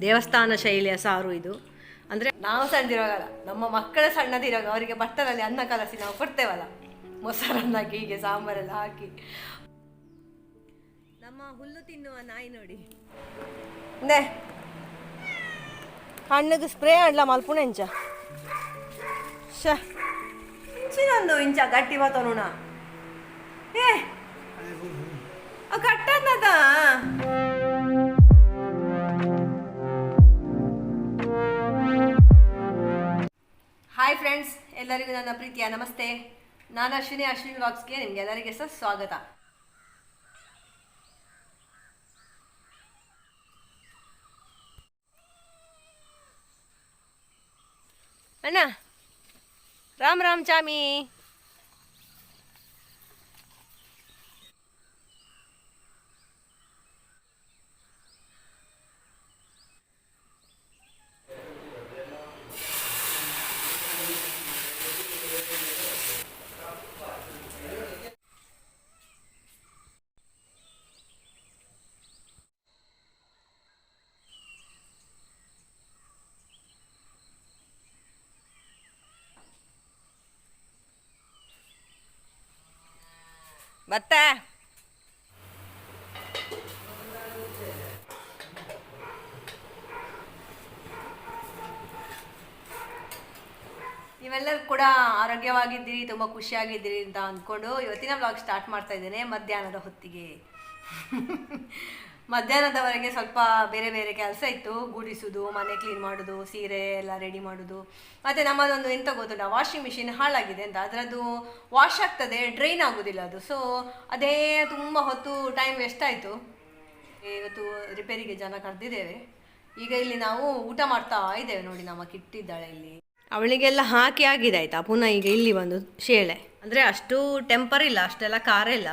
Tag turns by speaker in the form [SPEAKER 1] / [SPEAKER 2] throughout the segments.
[SPEAKER 1] ದೇವಸ್ಥಾನ ಶೈಲಿಯ ಸಾರು ಇದು. ಅಂದರೆ ನಾವು ಸಣ್ಣದಿರುವಾಗಲ್ಲ ನಮ್ಮ ಮಕ್ಕಳ ಸಣ್ಣದಿರುವಾಗ ಅವರಿಗೆ ಬಟ್ಟಲಲ್ಲಿ ಅನ್ನ ಕಲಸಿ ನಾವು ಕೊಡ್ತೇವಲ್ಲ. ಮೊಸರನ್ನಾಕಿ ಹೀಗೆ ಸಾಂಬಾರೆಲ್ಲ ಹಾಕಿ. ನಮ್ಮ ಹುಲ್ಲು ತಿನ್ನುವ ನಾಯಿ ನೋಡಿ. ನೇ. ಕಣ್ಣಿಗೆ ಸ್ಪ್ರೇ ಆಡ್ಲ ಮಲ್ಪುಣ ಇಂಚ? ಇಂಚಿನೊಂದು ಇಂಚ, ಗಟ್ಟಿ ಬತ್ತನುಣ ಏ. ಕಟ್ಟದ ಫ್ರೆಂಡ್ಸ್ ಎಲ್ಲರಿಗೂ ನನ್ನ ಪ್ರೀತಿಯ ನಮಸ್ತೆ. ನಾನು ಅಶ್ವಿನಿ ಅಶ್ವಿನಿ ವ್ಲಾಗ್ಸ್ಗೆ ನಿಮ್ಗೆ ಎಲ್ಲರಿಗೆ ಸಹ ಸ್ವಾಗತ. ಅಣ್ಣ, ರಾಮ್ ರಾಮ್ ಚಾಮಿ. ಬತ್ತ ನೀವೆಲ್ಲರೂ ಕೂಡ ಆರೋಗ್ಯವಾಗಿದ್ದೀರಿ, ತುಂಬ ಖುಷಿಯಾಗಿದ್ದೀರಿ ಅಂತ ಅಂದ್ಕೊಂಡು ಇವತ್ತಿನ ಬ್ಲಾಗ್ ಸ್ಟಾರ್ಟ್ ಮಾಡ್ತಾ ಇದ್ದೇನೆ ಮಧ್ಯಾಹ್ನದ ಹೊತ್ತಿಗೆ. ಮಧ್ಯಾಹ್ನದವರೆಗೆ ಸ್ವಲ್ಪ ಬೇರೆ ಬೇರೆ ಕೆಲಸ ಇತ್ತು. ಗುಡಿಸುದು, ಮನೆ ಕ್ಲೀನ್ ಮಾಡೋದು, ಸೀರೆ ಎಲ್ಲ ರೆಡಿ ಮಾಡೋದು. ಮತ್ತು ನಮ್ಮದೊಂದು ಎಂತ ಗೊತ್ತಿಲ್ಲ ವಾಷಿಂಗ್ ಮಿಷಿನ್ ಹಾಳಾಗಿದೆ ಅಂತ. ಅದರದ್ದು ವಾಶ್ ಆಗ್ತದೆ ಡ್ರೈನ್ ಆಗೋದಿಲ್ಲ ಅದು. ಸೊ ಅದೇ ತುಂಬ ಹೊತ್ತು ಟೈಮ್ ವೇಸ್ಟ್ ಆಯಿತು. ಇವತ್ತು ರಿಪೇರಿಗೆ ಜನ ಕರೆದಿದ್ದೇವೆ. ಈಗ ಇಲ್ಲಿ ನಾವು ಊಟ ಮಾಡ್ತಾ ಇದ್ದೇವೆ ನೋಡಿ ನಮ್ಮ ಕಿಟ್ಟಿದ್ದಾಳೆ ಇಲ್ಲಿ. ಅವಳಿಗೆಲ್ಲ ಹಾಕಿ ಆಗಿದೆ ಆಯ್ತಾ ಪುನಃ ಈಗ ಇಲ್ಲಿ ಬಂದು ಶೇಳೆ. ಅಂದರೆ ಅಷ್ಟು ಟೆಂಪರ್ ಇಲ್ಲ, ಅಷ್ಟೆಲ್ಲ ಖಾರ ಇಲ್ಲ.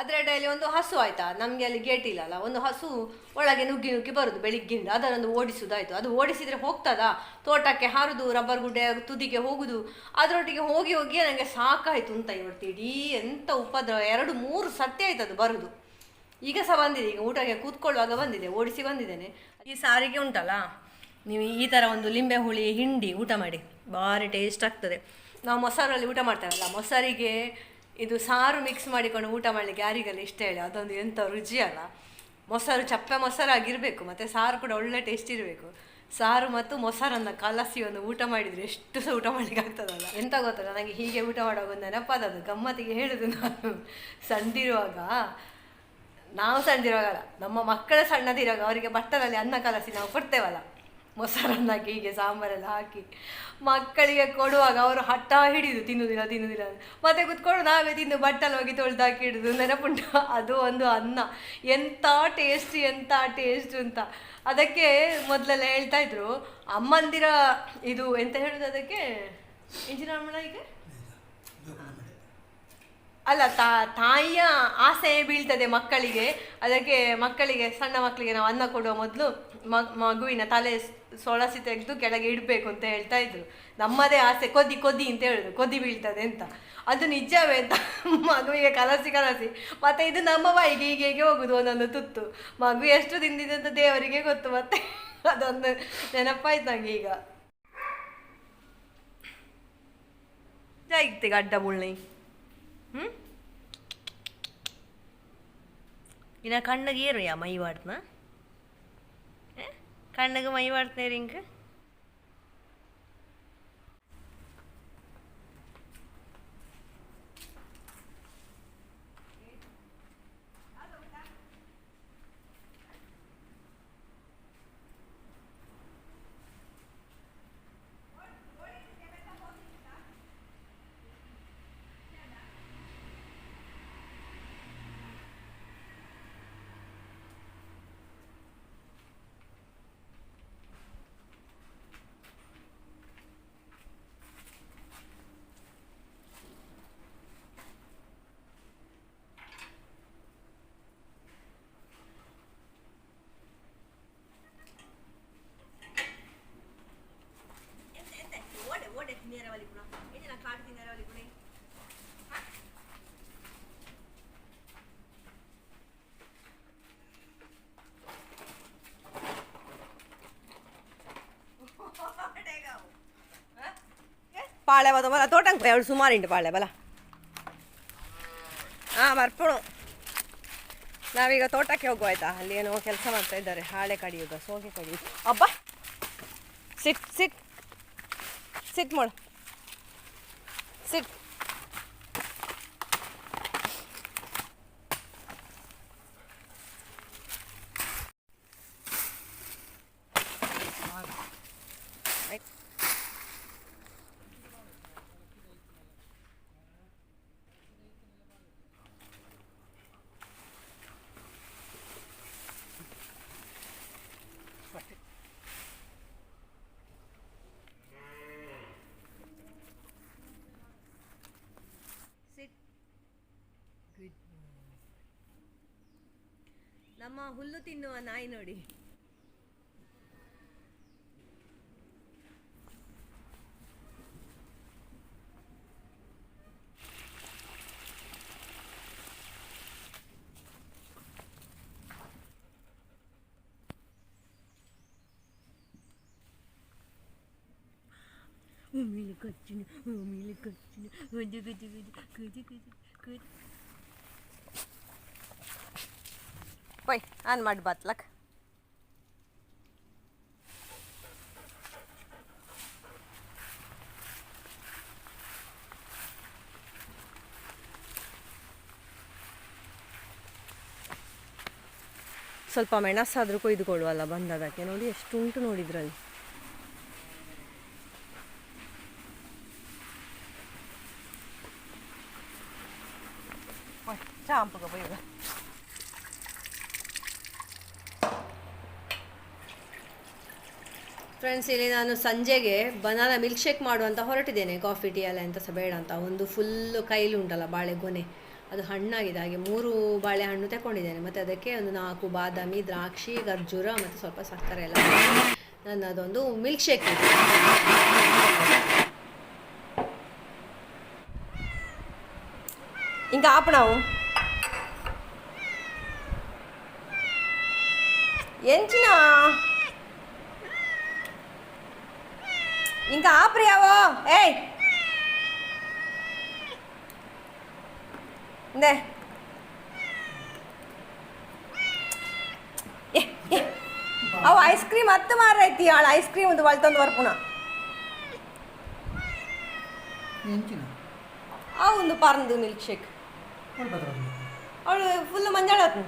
[SPEAKER 1] ಅದರ ಒಂದು ಹಸು ಆಯ್ತಾ? ನಮಗೆ ಅಲ್ಲಿ ಗೇಟ್ ಇಲ್ಲಲ್ಲ, ಒಂದು ಹಸು ಒಳಗೆ ನುಗ್ಗಿ ನುಗ್ಗಿ ಬರುದು ಬೆಳಿಗ್ಗಿಂದ, ಅದನ್ನೊಂದು ಓಡಿಸುದಾಯ್ತು ಅದು ಓಡಿಸಿದ್ರೆ ಹೋಗ್ತದ? ತೋಟಕ್ಕೆ ಹಾರುದು ರಬ್ಬರ್ ಗುಡ್ಡೆ ತುದಿಗೆ ಹೋಗುದು, ಅದರೊಟ್ಟಿಗೆ ಹೋಗಿ ಹೋಗಿ ನನಗೆ ಸಾಕಾಯಿತು ಅಂತ ಇವತ್ತು ಇಡೀ ಎಂಥ ಉಪದ್ರವ ಎರಡು ಮೂರು ಸತ್ಯ ಆಯ್ತು ಅದು ಬರೋದು. ಈಗ ಸಹ ಬಂದಿದೆ, ಈಗ ಊಟಕ್ಕೆ ಕೂತ್ಕೊಳ್ಳುವಾಗ ಬಂದಿದೆ, ಓಡಿಸಿ ಬಂದಿದ್ದೇನೆ. ಈ ಸಾರಿಗೆ ಉಂಟಲ್ಲ, ನೀವು ಈ ಥರ ಒಂದು ಲಿಂಬೆ ಹುಳಿ, ಹಿಂಡಿ ಊಟ ಮಾಡಿ, ಭಾರಿ ಟೇಸ್ಟ್ ಆಗ್ತದೆ. ನಾವು ಮೊಸರಲ್ಲಿ ಊಟ ಮಾಡ್ತೇವಲ್ಲ, ಮೊಸರಿಗೆ ಇದು ಸಾರು ಮಿಕ್ಸ್ ಮಾಡಿಕೊಂಡು ಊಟ ಮಾಡಲಿಕ್ಕೆ ಯಾರಿಗೆಲ್ಲ ಇಷ್ಟ ಹೇಳಿ ಅದೊಂದು ಎಂಥ ರುಚಿ ಅಲ್ಲ. ಮೊಸರು ಚಪ್ಪೆ ಮೊಸರಾಗಿರಬೇಕು, ಮತ್ತು ಸಾರು ಕೂಡ ಒಳ್ಳೆ ಟೇಸ್ಟ್ ಇರಬೇಕು. ಸಾರು ಮತ್ತು ಮೊಸರನ್ನು ಕಲಸಿ ಒಂದು ಊಟ ಮಾಡಿದರೆ ಎಷ್ಟು ಸಹ ಊಟ ಮಾಡಲಿಕ್ಕೆ ಆಗ್ತದಲ್ಲ. ಎಂತ ಗೊತ್ತಲ್ಲ ನನಗೆ ಹೀಗೆ ಊಟ ಮಾಡುವಾಗ ಒಂದು ನೆನಪಾದದ್ದು ಗಮ್ಮತ್ತಿಗೆ ಹೇಳುದು ನಾನು. ಸಂದಿರುವಾಗ ನಾವು ಸಣ್ಣದಿರುವಾಗಲ್ಲ ನಮ್ಮ ಮಕ್ಕಳ ಸಣ್ಣದಿರುವಾಗ ಅವರಿಗೆ ಬಟ್ಟಲಲ್ಲಿ ಅನ್ನ ಕಲಸಿ ನಾವು ಕೊಡ್ತೇವಲ್ಲ. ಮೊಸರನ್ನಾಕಿ ಹೀಗೆ ಸಾಂಬಾರೆಲ್ಲ ಹಾಕಿ ಮಕ್ಕಳಿಗೆ ಕೊಡುವಾಗ ಅವರು ಹಠ ಹಿಡಿದು ತಿನ್ನುವುದಿಲ್ಲ ತಿನ್ನುವುದಿಲ್ಲ. ಮತ್ತೆ ಕುತ್ಕೊಂಡು ನಾವೇ ತಿಂದು ಬಟ್ಟಲು ಹೋಗಿ ತೊಳೆದು ಹಾಕಿ ಹಿಡಿದು ನೆನಪುಂಟು? ಅದು ಒಂದು ಅನ್ನ. ಎಂಥ ಟೇಸ್ಟ್ ಎಂಥ ಟೇಸ್ಟ್ ಅಂತ. ಅದಕ್ಕೆ ಮೊದಲೆಲ್ಲ ಹೇಳ್ತಾ ಇದ್ರು, ಅಮ್ಮಂದಿರ ಇದು ಎಂತ ಹೇಳುದು ಅದಕ್ಕೆ? ಇಂಜಿನ ಈಗ ಅಲ್ಲ, ತಾ, ತಾಯಿಯ ಆಸೆ ಬೀಳ್ತದೆ ಮಕ್ಕಳಿಗೆ. ಅದಕ್ಕೆ ಮಕ್ಕಳಿಗೆ, ಸಣ್ಣ ಮಕ್ಕಳಿಗೆ ನಾವು ಅನ್ನ ಕೊಡುವ ಮೊದಲು ಮಗುವಿನ ತಲೆ ಸೊಳಸಿ ತೆಗೆದು ಕೆಳಗೆ ಇಡಬೇಕು ಅಂತ ಹೇಳ್ತಾ ಇದ್ರು. ನಮ್ಮದೇ ಆಸೆ ಕೊದಿ ಕೊದಿ ಅಂತ ಹೇಳುದು ಕೊದಿ ಬೀಳ್ತದೆ ಅಂತ. ಅದು ನಿಜವೇ ಅಂತ ಮಗುವಿಗೆ ಕಲಸಿ ಕಲಸಿ. ಮತ್ತೆ ಇದು ನಮ್ಮ ಬಾಯಿಗೆ ಹೀಗೆ ಹೀಗೆ ಹೋಗುದು ಒಂದೊಂದು ತುತ್ತು. ಮಗು ಎಷ್ಟು ತಿಂದಿದೆ ಅಂತ ದೇವರಿಗೆ ಗೊತ್ತು, ಮತ್ತೆ ಅದೊಂದು ನೆನಪಾಯ್ತು ನಂಗೆ ಈಗ. ಜಾಯ್ತಿ ಗಡ್ಡ ಬುಳ್ಳಿ ಹ್ಞೂ ಇನ್ನ ಕಣ್ಣಿಗೆ ಏರು ಯಾ ಮೈ ಮಾಡ್ತನ ಕಣ್ಣಿಗೆ ಮೈ ಮಾಡ್ತನೇ ಪಾಳೆ ಬದ ಬಲ, ತೋಟಂಗ್ ಅವಳು ಸುಮಾರು ಇಂಟು ಪಾಳೆ, ಬಲ. ಹಾಂ ಬರ್ಪಣು ನಾವೀಗ ತೋಟಕ್ಕೆ ಹೋಗುವ ಆಯ್ತಾ ಅಲ್ಲಿ ಏನೋ ಕೆಲಸ ಮಾಡ್ತಾ ಇದ್ದಾರೆ. ಹಾಳೆ ಕಡಿಯೋದು, ಸೋಗೆ ಕಡಿಯೋದು. ಅಬ್ಬ! ಸಿಟ್ ಸಿಟ್ ಸಿಟ್ ಮಾಡು ಸಿಟ್ ನಮ್ಮ ಹುಲ್ಲು ತಿನ್ನುವ ನಾಯಿ ನೋಡಿ.
[SPEAKER 2] ಮೇಲೆ ಕಚ್ಚಿನ ಮೇಲೆ ಕಚ್ಚಿನ. ಗಜ್ಜೆ ಗಜ್ಜೆ ಗಜ್ಜೆ ಗಜ್ಜೆ ಗಜ್ಜೆ ಗಜ್ಜೆ.
[SPEAKER 1] ಪೈ ಆನ್ ಮಾಡಿ ಬತ್ಲಕ್ ಸ್ವಲ್ಪ ಮೆಣಸಾದರೂ ಕೊಯ್ದುಕೊಳ್ಳುವಲ್ಲ ಬಂದದಕ್ಕೆ. ನೋಡಿ ಎಷ್ಟು ಉಂಟು ನೋಡಿದ್ರಲ್ಲಿ ಚಾಂಪುಗ ಬೈಗ ಫ್ರೆಂಡ್ಸ್ ಇಲ್ಲಿ ನಾನು ಸಂಜೆಗೆ ಬನಾನ ಮಿಲ್ಕ್ ಶೇಕ್ ಮಾಡುವಂತ ಹೊರಟಿದ್ದೇನೆ. ಕಾಫಿ, ಟೀ ಎಲ್ಲ ಎಂತ ಸಹ ಬೇಡ ಅಂತ. ಒಂದು ಫುಲ್ಲು ಕೈಲಿ ಉಂಟಲ್ಲ ಬಾಳೆಗೊನೆ ಅದು ಹಣ್ಣಾಗಿದೆ. ಹಾಗೆ ಮೂರು ಬಾಳೆಹಣ್ಣು ತಗೊಂಡಿದ್ದೇನೆ ಮತ್ತೆ ಅದಕ್ಕೆ ಒಂದು ನಾಲ್ಕು ಬಾದಾಮಿ, ದ್ರಾಕ್ಷಿ, ಖರ್ಜೂರ ಮತ್ತೆ ಸ್ವಲ್ಪ ಸಕ್ಕರೆ ಎಲ್ಲ ನನ್ನ ಅದೊಂದು ಮಿಲ್ಕ್ ಶೇಕ್ ಇದೆ ಆಪಣವು ಎಂಚಿನ ఇంకా ఆపరియావో ఏయ్ నే ಅವು ಐಸ್ ಕ್ರೀಮ್ ಹತ್ತು ಮಾರೈತಿ ಅವಳು ಐಸ್ ಕ್ರೀಮ್ ಒಂದು ಒಳ್ತಂದು ಬರ್ಪುಣ
[SPEAKER 3] ಹೆಂಚಿನ
[SPEAKER 1] ಆ ಒಂದು ಪರಂದು ಮಿಲ್ಕ್ ಶೇಕ್
[SPEAKER 3] ಒಂದು ಪತ್ರ
[SPEAKER 1] ಅವಳು ಫುಲ್ ಮಂಜಾಳ ಆತು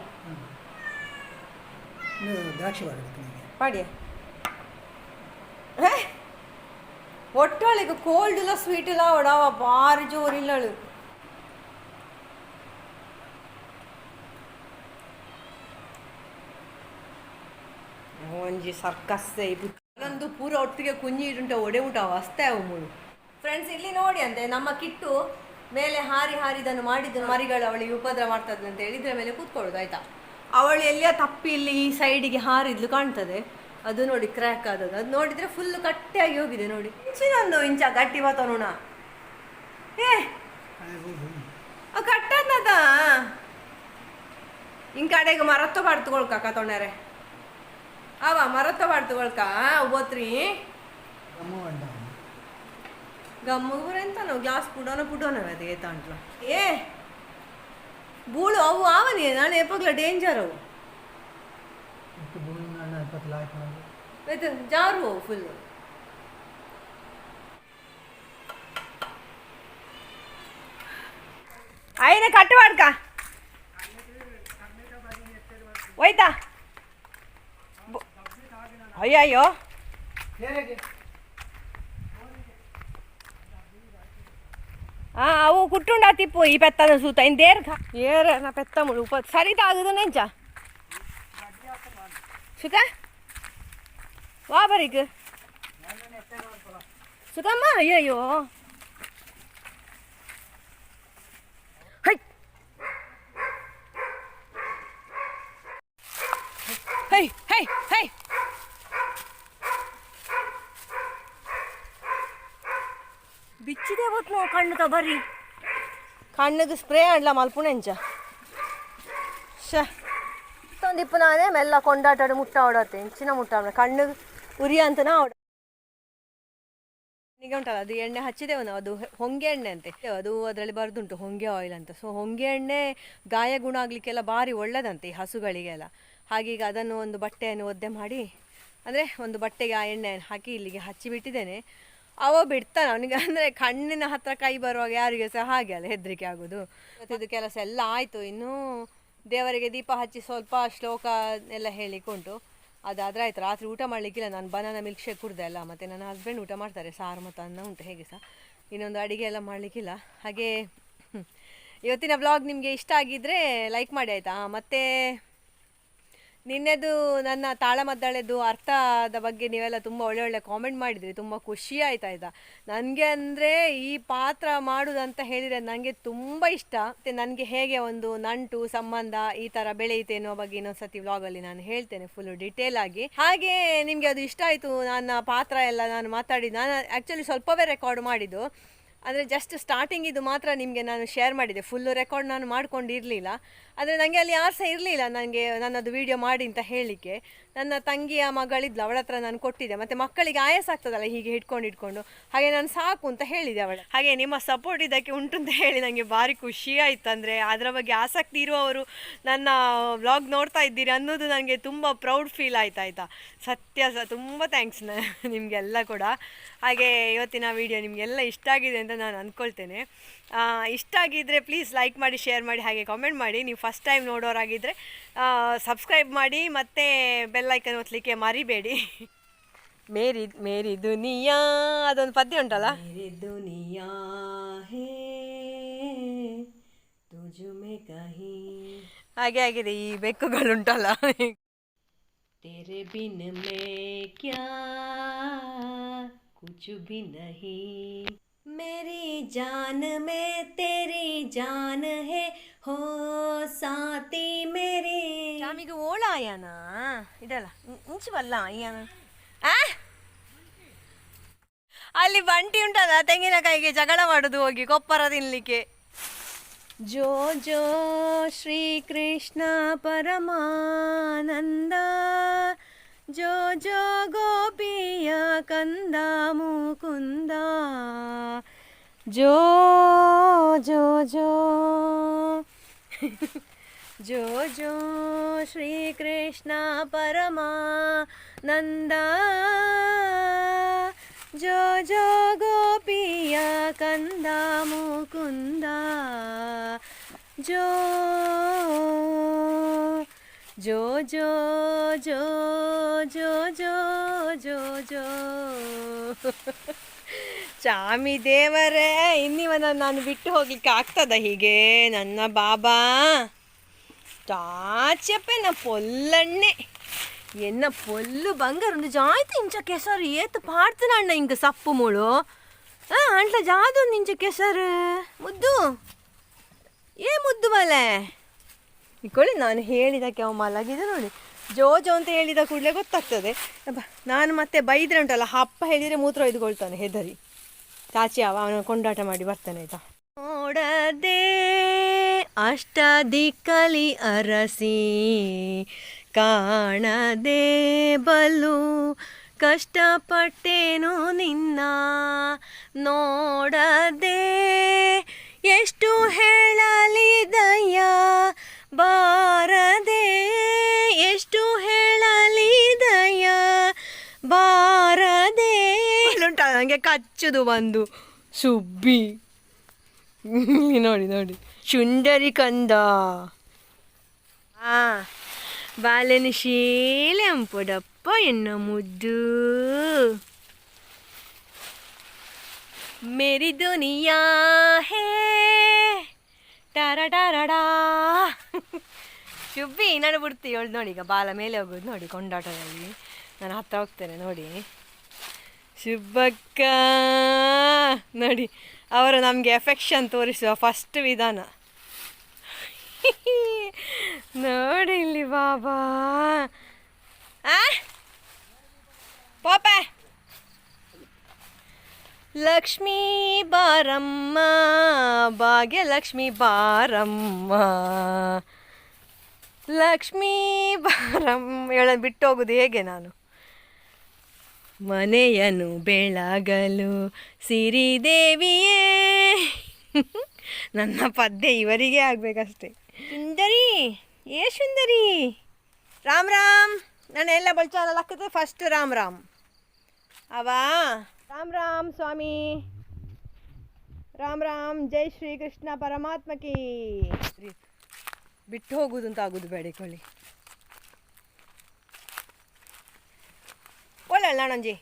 [SPEAKER 3] ದ್ರಾಕ್ಷಿ ಬಾಡಬೇಕು ನಿಮಗೆ
[SPEAKER 1] ಪಾಡಿಯ ಒಟ್ಟಳಿಗೆ ಕೋಲ್ಡ್ ಇಲ್ಲ ಸ್ವೀಟ್ ಇಲ್ಲ ಒಡವ ಬಾರಿ ಜೋರಿಲ್ಲ ಅವಳು ಒಂಜಿ ಸರ್ಕಸ್ ಅದೊಂದು ಪೂರ ಒಟ್ಟಿಗೆ ಕುಂಜಿ ಇಡುಂಟ ಒಡೆ ಊಟ ಅಷ್ಟೇ ಅವು ಫ್ರೆಂಡ್ಸ್ ಇಲ್ಲಿ ನೋಡಿ ಅಂತೆ, ನಮ್ಮ ಕಿಟ್ಟು ಮೇಲೆ ಹಾರಿ ಹಾರಿದನ್ನು ಮಾಡಿದ್ದು ಮರಿಗಳು ಅವಳಿಗೆ ಉಪದ್ರ ಮಾಡ್ತದೆ ಅಂತ ಹೇಳಿದ್ರ ಮೇಲೆ ಕೂತ್ಕೊಳ್ಳೋದು, ಆಯ್ತಾ? ಅವಳು ಎಲ್ಲಿಯ ತಪ್ಪಿ ಇಲ್ಲಿ ಈ ಸೈಡಿಗೆ ಹಾರಿದ್ಲು ಕಾಣ್ತದೆ. ಅದು ನೋಡಿ ಕ್ರ್ಯಾಕ್ ಆದದ್ದು. ಅದು ನೋಡಿದ್ರೆ ಫುಲ್ ಕಟ್ಟಿಯಾಗಿ ಹೋಗಿದೆ ನೋಡಿ. ಇಂಚಿನೊಂದು ಇಂಚ ಗಟ್ಟಿ ಬತ್ತ ನೋಣ ಏ ಕಟ್ಟದ ಹಿಂಗ್ ಕಡೆಗೆ ಮರತ್ತ ಬಾಡ್ತುಗೊಳ್ಕ ಕತ್ತೊಣ್ಣರೆ ಅವ ಮರತ್ತ ಬಾಡ್ತುಗೊಳ್ಕ ಒಬ್ಬತ್ರಿ
[SPEAKER 3] ಗಮ್ಮು
[SPEAKER 1] ಎಂತ ನಾವು? ಗ್ಯಾಸ್ ಪುಡೋನ ಪುಡೋನ ಅದು ಏತಾಂಟ್ಲ ಏ, ಬೂಳು, ಅವು ಆವನಿ ನಾನು ಎಪ್ಪಗ್ಲ ಡೇಂಜರ್ ಅವು. ಇದು ಜಾರು ಅವು ಫುಲ್ అయిన కట్టు వాడుక ಹೋಯ್ತಾ ಬ- ಅಯ್ಯಯ್ಯೋ
[SPEAKER 3] ಹೇಗೆ
[SPEAKER 1] ఆ అవు కుట్టుండా తిప్పు ఈ పెత్తను సూత ఇన్ దేర్ ఏరే నా పెత్తముడు ఉప సరి తాగుదు నెంచా సుత வா பரிக்கு சுகமா ஐயோ Hey, hey, hey! ಬಿಚ್ಚಿದೆ ಅವತ್ತು ನಾವು ಕಣ್ಣು ತಬರ್ರಿ ಕಣ್ಣಿಗೆ ಸ್ಪ್ರೇ ಆಡ್ಲ ಮಲ್ಪುಣೆಂಚ ಶ ತಂದಿಪ್ಪು ನಾನೇ ಮೆಲ್ಲ ಕೊಂಡಾಟಾಡಿ ಮುಟ್ಟ ಆಡತ್ತೆ ಚಿನ್ನ ಮುಟ್ಟ ಕಣ್ಣಿಗೆ ಉರಿ ಅಂತ ನಾ ಈಗ ಉಂಟಲ್ಲ, ಅದು ಎಣ್ಣೆ ಹಚ್ಚಿದೆವು ನಾವು, ಅದು ಹೊಂಗೆ ಎಣ್ಣೆ ಅಂತೆ. ಅದು ಅದರಲ್ಲಿ ಬರೆದುಂಟು, ಹೊಂಗೆ ಆಯಿಲ್ ಅಂತ. ಸೊ ಹೊಂಗೆ ಎಣ್ಣೆ ಗಾಯ ಗುಣ ಆಗಲಿಕ್ಕೆಲ್ಲ ಭಾರಿ ಒಳ್ಳೆದಂತೆ ಈ ಹಸುಗಳಿಗೆಲ್ಲ. ಹಾಗೀಗ ಅದನ್ನು ಒಂದು ಬಟ್ಟೆಯನ್ನು ಒದ್ದೆ ಮಾಡಿ, ಅಂದರೆ ಒಂದು ಬಟ್ಟೆಗೆ ಆ ಎಣ್ಣೆಯನ್ನು ಹಾಕಿ ಇಲ್ಲಿಗೆ ಹಚ್ಚಿ ಬಿಟ್ಟಿದ್ದೇನೆ. ಅವ ಬಿಡ್ತಾನೆ ಅವನಿಗೆ, ಅಂದರೆ ಕಣ್ಣಿನ ಹತ್ರ ಕೈ ಬರುವಾಗ ಯಾರಿಗೆ ಸಹ ಹಾಗೆ ಅಲ್ಲ, ಹೆದರಿಕೆ ಆಗೋದು. ಮತ್ತು ಇದು ಕೆಲಸ ಎಲ್ಲ ಆಯಿತು. ಇನ್ನೂ ದೇವರಿಗೆ ದೀಪ ಹಚ್ಚಿ ಸ್ವಲ್ಪ ಶ್ಲೋಕ ಎಲ್ಲ ಹೇಳಿಕೊಂಡು ಅದಾದ್ರೆ ಆಯ್ತು ರಾತ್ರಿ ಊಟ ಮಾಡಲಿಕ್ಕಿಲ್ಲ. ನಾನು ಬನಾನ ಮಿಲ್ಕ್ ಶೇಕ್ ಕುಡ್ದೆ ಅಲ್ಲ. ಮತ್ತು ನನ್ನ ಹಸ್ಬೆಂಡ್ ಊಟ ಮಾಡ್ತಾರೆ. ಸಾರು ಮತ್ತು ಅನ್ನ ಉಂಟು ಹೇಗೆ ಸಹ ಇನ್ನೊಂದು ಅಡುಗೆ ಎಲ್ಲ ಮಾಡಲಿಕ್ಕಿಲ್ಲ. ಹಾಗೆ ಇವತ್ತಿನ ಬ್ಲಾಗ್ ನಿಮಗೆ ಇಷ್ಟ ಆಗಿದ್ದರೆ ಲೈಕ್ ಮಾಡಿ ಆಯಿತಾ? ಮತ್ತು ನಿನ್ನೆದು ನನ್ನ ತಾಳಮದ್ದಳೆದು ಅರ್ಥದ ಬಗ್ಗೆ ನೀವೆಲ್ಲ ತುಂಬ ಒಳ್ಳೆ ಒಳ್ಳೆ ಕಾಮೆಂಟ್ ಮಾಡಿದ್ರಿ, ತುಂಬ ಖುಷಿ ಆಯ್ತಾ ಆಯ್ತಾ ನನಗೆ ಅಂದರೆ ಈ ಪಾತ್ರ ಮಾಡುವುದಂತ ಹೇಳಿದರೆ ನನಗೆ ತುಂಬ ಇಷ್ಟ. ಮತ್ತು ನನಗೆ ಹೇಗೆ ಒಂದು ನಂಟು, ಸಂಬಂಧ ಈ ಥರ ಬೆಳೆಯುತ್ತೆ ಅನ್ನೋ ಬಗ್ಗೆ ಇನ್ನೊಂದ್ಸತಿ ವ್ಲಾಗಲ್ಲಿ ನಾನು ಹೇಳ್ತೇನೆ ಫುಲ್ ಡಿಟೇಲ್ ಆಗಿ. ಹಾಗೆ ನಿಮಗೆ ಅದು ಇಷ್ಟ ಆಯಿತು, ನನ್ನ ಪಾತ್ರ ಎಲ್ಲ ನಾನು ಮಾತಾಡಿ, ನಾನು ಆ್ಯಕ್ಚುಲಿ ಸ್ವಲ್ಪವೇ ರೆಕಾರ್ಡ್ ಮಾಡಿದ್ದು. ಅಂದರೆ ಜಸ್ಟ್ ಸ್ಟಾರ್ಟಿಂಗ್ ಇದು ಮಾತ್ರ ನಿಮಗೆ ನಾನು ಶೇರ್ ಮಾಡಿದೆ. ಫುಲ್ಲು ರೆಕಾರ್ಡ್ ನಾನು ಮಾಡ್ಕೊಂಡಿರಲಿಲ್ಲ. ಆದರೆ ನನಗೆ ಅಲ್ಲಿ ಯಾರು ಸಹ ಇರಲಿಲ್ಲ ನನಗೆ ನನ್ನದು ವೀಡಿಯೋ ಮಾಡಿ ಅಂತ ಹೇಳಲಿಕ್ಕೆ ನನ್ನ ತಂಗಿಯ ಮಗಳಿದ್ಲು, ಅವಳ ಹತ್ರ ನಾನು ಕೊಟ್ಟಿದ್ದೆ. ಮತ್ತು ಮಕ್ಕಳಿಗೆ ಆಯಾಸ ಆಗ್ತದಲ್ಲ ಹೀಗೆ ಹಿಡ್ಕೊಂಡು ಹಿಡ್ಕೊಂಡು. ಹಾಗೆ ನಾನು ಸಾಕು ಅಂತ ಹೇಳಿದೆ ಅವಳು. ಹಾಗೆ ನಿಮ್ಮ ಸಪೋರ್ಟ್ ಇದಕ್ಕೆ ಉಂಟು ಅಂತ ಹೇಳಿ ನನಗೆ ಭಾರಿ ಖುಷಿ ಆಯಿತು. ಅಂದರೆ ಅದರ ಬಗ್ಗೆ ಆಸಕ್ತಿ ಇರುವವರು ನನ್ನ ವ್ಲಾಗ್ ನೋಡ್ತಾ ಇದ್ದೀರಿ ಅನ್ನೋದು ನನಗೆ ತುಂಬ ಪ್ರೌಡ್ ಫೀಲ್ ಆಯ್ತು, ಆಯಿತಾ? ಸತ್ಯ ಸ, ತುಂಬ ಥ್ಯಾಂಕ್ಸ್ ನಿಮಗೆಲ್ಲ ಕೂಡ. ಹಾಗೆ ಇವತ್ತಿನ ವಿಡಿಯೋ ನಿಮಗೆಲ್ಲ ಇಷ್ಟ ಆಗಿದೆ ಅಂತ ನಾನು ಅಂದ್ಕೊಳ್ತೇನೆ ಆ, ಇಷ್ಟ ಆಗಿದ್ದರೆ ಪ್ಲೀಸ್ ಲೈಕ್ ಮಾಡಿ ಶೇರ್ ಮಾಡಿ ಹಾಗೆ ಕಾಮೆಂಟ್ ಮಾಡಿ ನೀವು ಫಸ್ಟ್ ಟೈಮ್ ನೋಡೋರಾಗಿದ್ದರೆ ಸಬ್ಸ್ಕ್ರೈಬ್ ಮಾಡಿ ಮತ್ತು ಬೆಲ್ಲೈಕನ್ ಒತ್ತಲಿಕ್ಕೆ ಮರಿಬೇಡಿ ಮೇರಿ ಮೇರಿ ದುನಿಯಾ ಅದೊಂದು ಪದ್ಯ ಉಂಟಲ್ಲ ಮೇರಿ ದುನಿಯಾ ಹೇ ತುಜುಮೆ ಕಹಿ ಹಾಗೆ ಆಗಿದೆ ಈ ಬೆಕ್ಕುಗಳುಂಟಲ್ಲ तेरे बिन मैं क्या कुछ भी नहीं मेरी जान में तेरी जान है हो ಸಾತಿ ಮೇರಿ ಚಾಮಿಗೆ ಓಳ ಅಯ್ಯನ ಇದಲ್ಲ ಇಂಚು ಬಲ್ಲ ಅಯ್ಯನ ಆ ಅಲ್ಲಿ ಬಂಟಿ ಉಂಟಲ್ಲ ತೆಂಗಿನಕಾಯಿಗೆ ಜಗಳ ಮಾಡುದು ಹೋಗಿ ಕೊಪ್ಪರ ತಿನ್ಲಿಕ್ಕೆ ಜೋ ಜೋ ಶ್ರೀ ಕೃಷ್ಣ ಪರಮಾನಂದ జో జో గోపియ కందా ముకుందా? జో జో జో. జో జో శ్రీకృష్ణ పరమా నందా జో జో గోపియ కందా ముకుందా? జో ಜೋ ಜೋ ಜೋ ಜೋ ಜೋ ಜೋ ಜೋ. ಚಾಮಿ ದೇವರೇ ಇನ್ನಿವನ ನಾನು ಬಿಟ್ಟು ಹೋಗ್ಲಿಕ್ಕೆ ಆಗ್ತದ ಹೀಗೆ? ನನ್ನ ಬಾಬಾ ಟಾಚಪ್ಪೆನ ಪೊಲ್ಲಣ್ಣೆ. ಎನ್ನ ಪೊಲ್ಲು ಬಂಗಾರ ಜಾಯ್ತು ಇಂಚ ಕೆಸರು ಏತು ಪಾಡ್ತಾನ ಅಣ್ಣ ಇಂಕ ಸಪ್ಪು ಮುಳು. ಆ ಅಂಟ್ಲ ಜಾದು ಇಂಚ ಕೆಸರು. ಮುದ್ದು. ಏ ಮುದ್ದು ಮಲೆ? ಇಕ್ಕೊಳ್ಳಿ ನಾನು ಹೇಳಿದಕ್ಕೆ ಅವ ಮಲಗಿದೆ ನೋಡಿ. ಜೋ ಜೋ ಅಂತ ಹೇಳಿದ ಕೂಡಲೇ ಗೊತ್ತಾಗ್ತದೆ. ನಾನು ಮತ್ತೆ ಬೈದ್ರೆ ಉಂಟಲ್ಲ ಅಪ್ಪ ಹೇಳಿದರೆ ಮೂತ್ರ ಒಯ್ದುಕೊಳ್ತಾನೆ, ಹೆದರಿ. ಚಾಚಿ, ಅವ, ಅವನ ಕೊಂಡಾಟ ಮಾಡಿ ಬರ್ತಾನೆ ಆಯ್ತಾ? ನೋಡದೆ ಅಷ್ಟ ದಿಕ್ಕಲಿ ಅರಸಿ, ಕಾಣದೆ ಬಲು ಕಷ್ಟಪಟ್ಟೇನು ನಿನ್ನ? ನೋಡದೆ ಎಷ್ಟು ಹೇಳಲಿ ದಯ್ಯ ಬಾರದೆ ಎಷ್ಟು ಹೇಳಲಿ ದಯ ಬಾರದೆ. ಉಂಟ ನನಗೆ ಕಚ್ಚುದು ಬಂದು ಸುಬ್ಬಿ. ನೋಡಿ ನೋಡಿ. ಚುಂಡರಿ ಕಂದ. ಆ ಬಾಲೆನ ಶೀಲೆ ಅಂಪುಡಪ್ಪ ಎನ್ನ ಮುದ್ದು. ಮೇರಿ ದುನಿಯಾ ಹೇ. ಟಾರ ಟಾರಡಾ ಶುಬ್ಬಿ, ನಾನು ಬಿಡ್ತೀವಿ ಅವಳು ನೋಡಿ, ಈಗ ಬಾಲ ಮೇಲೆ ಹೋಗೋದು ನೋಡಿ, ಕೊಂಡಾಟದಲ್ಲಿ. ನಾನು ಹತ್ತ ಹೋಗ್ತೇನೆ ನೋಡಿ. ಶುಭಕ್ಕ ನೋಡಿ, ಅವರು ನಮಗೆ ಎಫೆಕ್ಷನ್ ತೋರಿಸುವ ಫಸ್ಟ್ ವಿಧಾನ. ನೋಡಿ ಇಲ್ಲಿ ಬಾಬಾ. ಪಾಪೆ. ಲಕ್ಷ್ಮೀ ಬಾರಮ್ಮ, ಭಾಗ್ಯಲಕ್ಷ್ಮಿ ಬಾರಮ್ಮ. ಲಕ್ಷ್ಮೀ ಬಾರಮ್ಮ. ಬಿಟ್ಟು ಹೋಗುದು ಹೇಗೆ ನಾನು? ಮನೆಯನು ಬೆಳಗಲು ಸಿರಿದೇವಿಯೇ ನನ್ನ ಪದ್ಯ ಇವರಿಗೆ ಆಗಬೇಕಷ್ಟೇ. ಸುಂದರಿ, ಏ ಸುಂದರಿ? ರಾಮ್ ರಾಮ್. ನಾನು ಎಲ್ಲ ಬಳಚಾರಲ್ಲ ಹಾಕಿದ್ರೆ ಫಸ್ಟ್ ರಾಮ್ ರಾಮ್. ಅವಾ? ರಾಮ್ ರಾಮ್ ಸ್ವಾಮಿ. ರಾಮ್ ರಾಮ್, ಜೈ ಶ್ರೀ ಕೃಷ್ಣ ಪರಮಾತ್ಮಕಿ ಬಿಟ್ಟು ಹೋಗುದು ಅಂತ ಆಗುದು ಬೇಡಿಕೊಳ್ಳಿ ಒಳ್ಳೆ ನಾಣಂಜಿ